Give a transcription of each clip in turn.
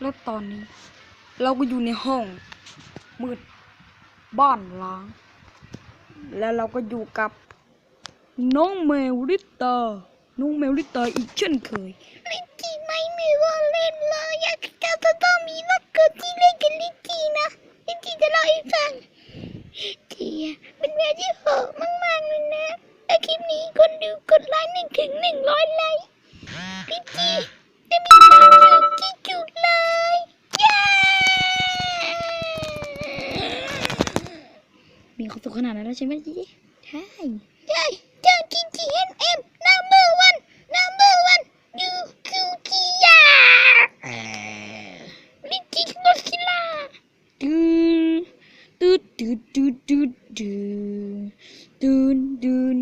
แล้วตอนนี้ เราก็อยู่ในห้อง มืดบ้านล้าง แล้วเราก็อยู่กับ น้องแมวลิตเตอร์น้องแมวลิตเตอร์อีกเช่นเคยลิกกี้ไม่มีวันเล่นเลยอยากจะจะต้องมีวันเกิดที่เล่นกับลิกกี้นะลิกกี้จะเล่าให้ฟังลิกกี้อะเป็นแมวที่โหดมากๆเลยนะและคลิปนี้คนดูกดไลค์หนึ่งถึงหนึ่งร้อยไลค์ลิกกี้จะมีความสุขที่สุดเลย มีความสุขขนาดนั้นแล้วใช่ไหมจีใช่ใช่เจ้า TTNM number one number one ยูคิวกิยาลิกกี้ก็ซิล่าดืดดืดดืดดืดดืดดืดดืดดืด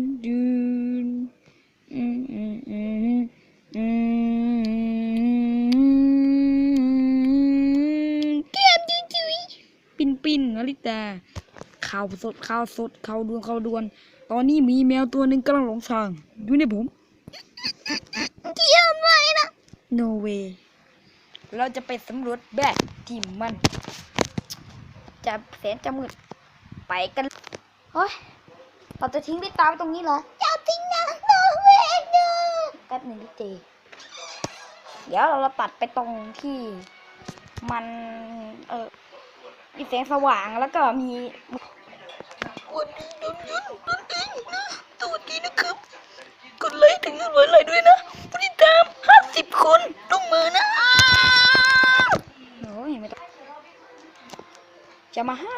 ข่าวสดข่าวสดข่าวด่วนข่าวด่วน ตอนนี้มีแมวตัวหนึ่งกำลังหลงทาง อยู่ในผมเที่ยมอะไรนะ no way เราจะไปสำรวจแบบที่มัน จะแสนจะมืดไปกันเฮ้ยเราจะทิ้งลิตาไว้ตรงนี้เหรอเจ้าทิ้งนะโนเวเนอแป๊บหนึ่งลิเจเดี๋ยวเราตัดไปตรงที่มัน เออมีแสงสว่างแล้วก็มี ดไลค์ถึงหนึ่งร้อยไลค์ด้วยนะผู้ติดตามห้าสิบคนต้องมือนะโอ้ยไม่ต้องจะมาห้า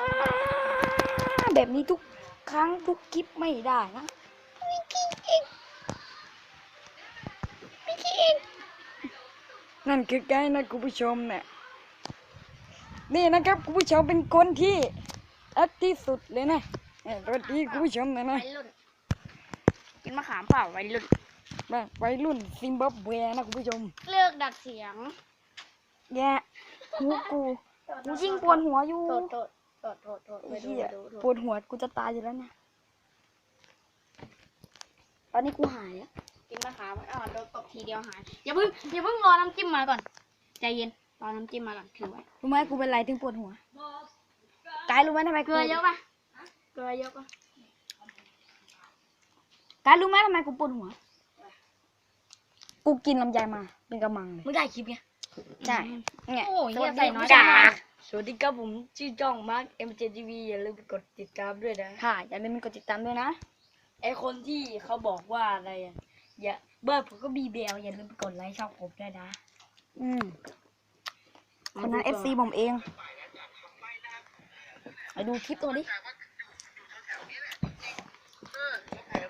แบบนี้ทุกครั้งทุกคลิปไม่ได้นะมิกกี้เองมิกกี้เองนั่นคือไกด์นะคุณผู้ชมเนี่ยนี่นะครับคุณผู้ชมเป็นคนที่แอคที่สุดเลยนะเนี่ยสวัสดีคุณผู้ชมหนะนะวัยรุ่นกินมะขามเปล่าวัยรุ่ นมาวัยรุ่นซิมบับเวนะคุณผู้ชม เลิกดักเสียงแย่หูกูกูยิ่งปวดหัวอยู่โทษโทษโทษโทษโทษไอ้ไปดูเหี้ยไปดูดูปวดหัวกูจะตายอยู่แล้วเนี่ยตอนนี้กูหายแล้วกินมะขามอ่าโดนตบทีเดียวหายอย่าเพิ่งอย่าเพิ่งรอน้ำจิ้มมาก่อนใจเย็นรอน้ำจิ้มมาก่อนถือไว้รู้ไหมกูเป็นไรถึงปวดหัวกายรู้ไหมทำไมเกลือเยอะปะเกลือเยอะปะกายรู้ไหมทำไมกูปวดหัว กูกินลำไยมาเป็นกำมังเลยมึงได้คลิปไงใช่เนี่ยโอ้ยสวัสดีใส่น้อยจ้าจังสวัสดีครับผมชื่อจ้องมาร์ค MJTV อย่าลืมไปกดติดตามด้วยนะ ค่ะอย่าลืมกดติดตามด้วยนะ ไอคนที่เขาบอกว่าอะไรอะอย่าเบอร์ผมก็มีเบลอย่าลืมไปกดไลค์ช่องผมด้วยนะอืมคนนั้นเอฟซีผมเองไปดูคลิปตัวดิ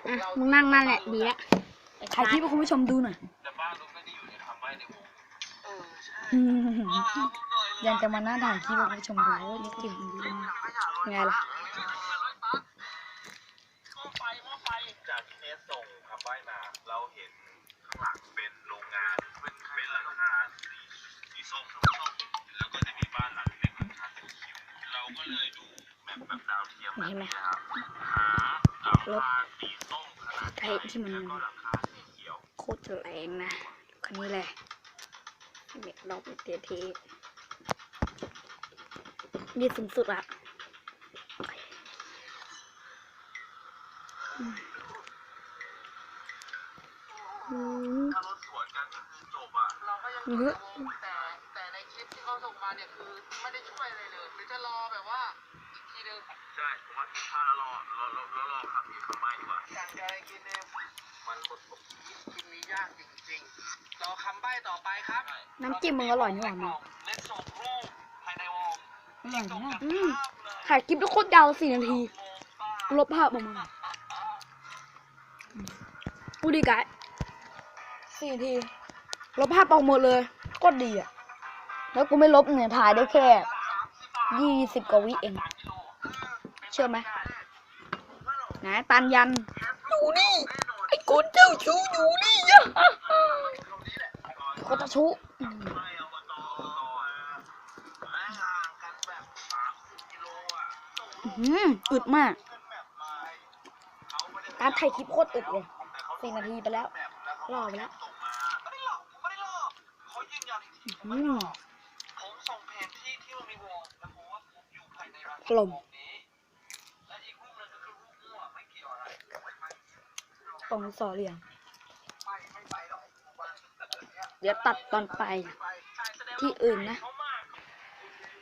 อะมึงนั่งนั่นแหละดีแล้วถ่ายคลิปให้คุณผู้ชมดูหน่อยอืม ยังจะมาหน้าถ่ายคลิปให้คุณผู้ชมดูว่าลิขิตมันดีมากยังไงล่ะจากที่เนสส่งคำใบ้มาเราเห็นข้างหลังเป็นโรงงานเป็นเป็นหลังคาสีสีส้มส้มๆแล้วก็จะมีบ้านหลังหนึ่งหลังคาสีเขียวเราก็เลยดูแบบแบบดาวเทียมเห็นไหมนะครับหาหลังคาสีส้มขนาดไทยที่มันแล้วก็หลังคาสีเขียวโคตรจะแรงนะคันนี้แหละ เด็กเราไปเตะเทนี่สูงสุดอะอืมถ้ารถสวนกันก็คือจบอะเราก็ยังเยอะแต่แต่ในคลิปที่เขาส่งมาเนี่ยคือไม่ได้ช่วยอะไรเลยหรือจะรอแบบว่าอีกทีนึงใช่ผมว่าคิดท่าแล้วรอรอรอรอรอคำที่คำใบ้ดีกว่าการจะกินเนี่ยมันหมดผมกินนี้ยากจริง ๆรอคำใบ้ต่อไปครับน้ำจิ้มมึงอร่อยนี่หว่ามึงเล่นส่งรูปภายในวงอร่อยมากอืมถ่ายคลิปแล้วโคตรยาวสี่นาที ลบภาพออกมาพูดดีกายสี่นาที ลบภาพออกหมดเลยโคตรดีอะ แล้วกูไม่ลบเนี่ยถ่ายได้แค่ยี่สิบกว่าวิเอง เชื่อไหมนะตันยัน อยู่นี่ ไอ้คนเจ้าชู้อยู่นี่ยะ คตาชุอืมอึดมาก การถ่ยคลิปโคตรอึดเลยสี่นาทีไปแล้วรอไปแล้วอืกลมกลงสอเหลี่ยม เดี๋ยวตัดตอนไป ที่อื่นนะ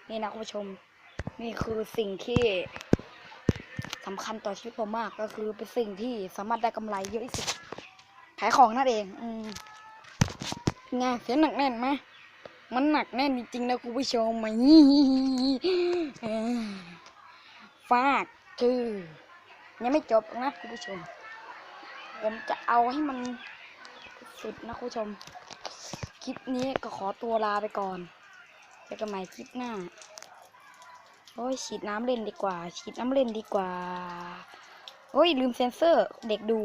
นี่นะคุณผู้ชม นี่คือสิ่งที่สำคัญต่อชีวิตผมมากก็คือเป็นสิ่งที่สามารถได้กำไรเยอะที่สุดขายของนั่นเอง อืมไงเสียหนักแน่นไหมมันหนักแน่นจริงๆนะคุณผู้ชมมาเออฟาดคือยังไม่จบนะคุณผู้ชม ผมจะเอาให้มันสุดนะคุณผู้ชม ลิปนี้ก็ขอตัวลาไปก่อนเจอกันใหม่คลิปหน้า โอ้ยฉีดน้ำเล่นดีกว่า ฉีดน้ำเล่นดีกว่า โอ้ย ลืมเซนเซอร์ เด็กดู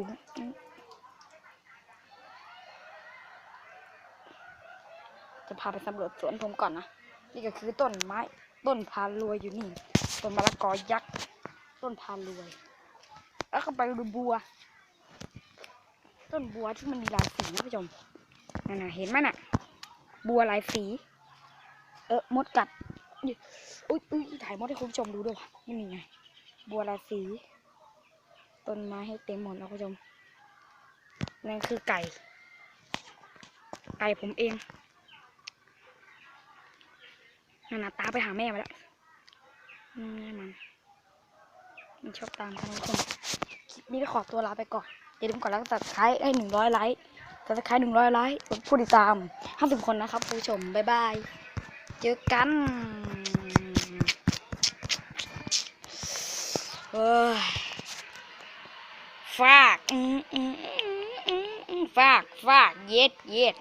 จะพาไปสำรวจสวนผมก่อนนะ นี่ก็คือต้นไม้ ต้นพารวยอยู่นี่ ต้นมะละกอยักษ์ ต้นพารวย แล้วก็ไปดูบัว ต้นบัวที่มันมีหลายสีนะผู้ชมนั่นนะเห็นไหมน่ะ บัวหลายสี เออมดกัดอุ้ยอุ้ยถ่ายมดให้คุณผู้ชมดูด้วยนี่มีไง บัวหลายสี ต้นไม้ให้เต็มหมดนะคุณผู้ชมนั่นคือไก่ ไก่ผมเองนั่นนะตาไปหาแม่มาแล้วอืมมันมันชอบตามท่านผู้ชมคลิปนี้ก็ขอตัวลาไปก่อนอย่าลืมกดไลค์กดซับสไครต์ให้หนึ่งร้อยไลค์ กดซับสไครต์หนึ่งร้อยไลค์ผู้ติดตามห้าสิบคนนะครับผู้ชม บ๊ายบาย เจอกันเฮ้ยฝากอืมอืมอืมอืมฝากฝากเย็ดเย็ด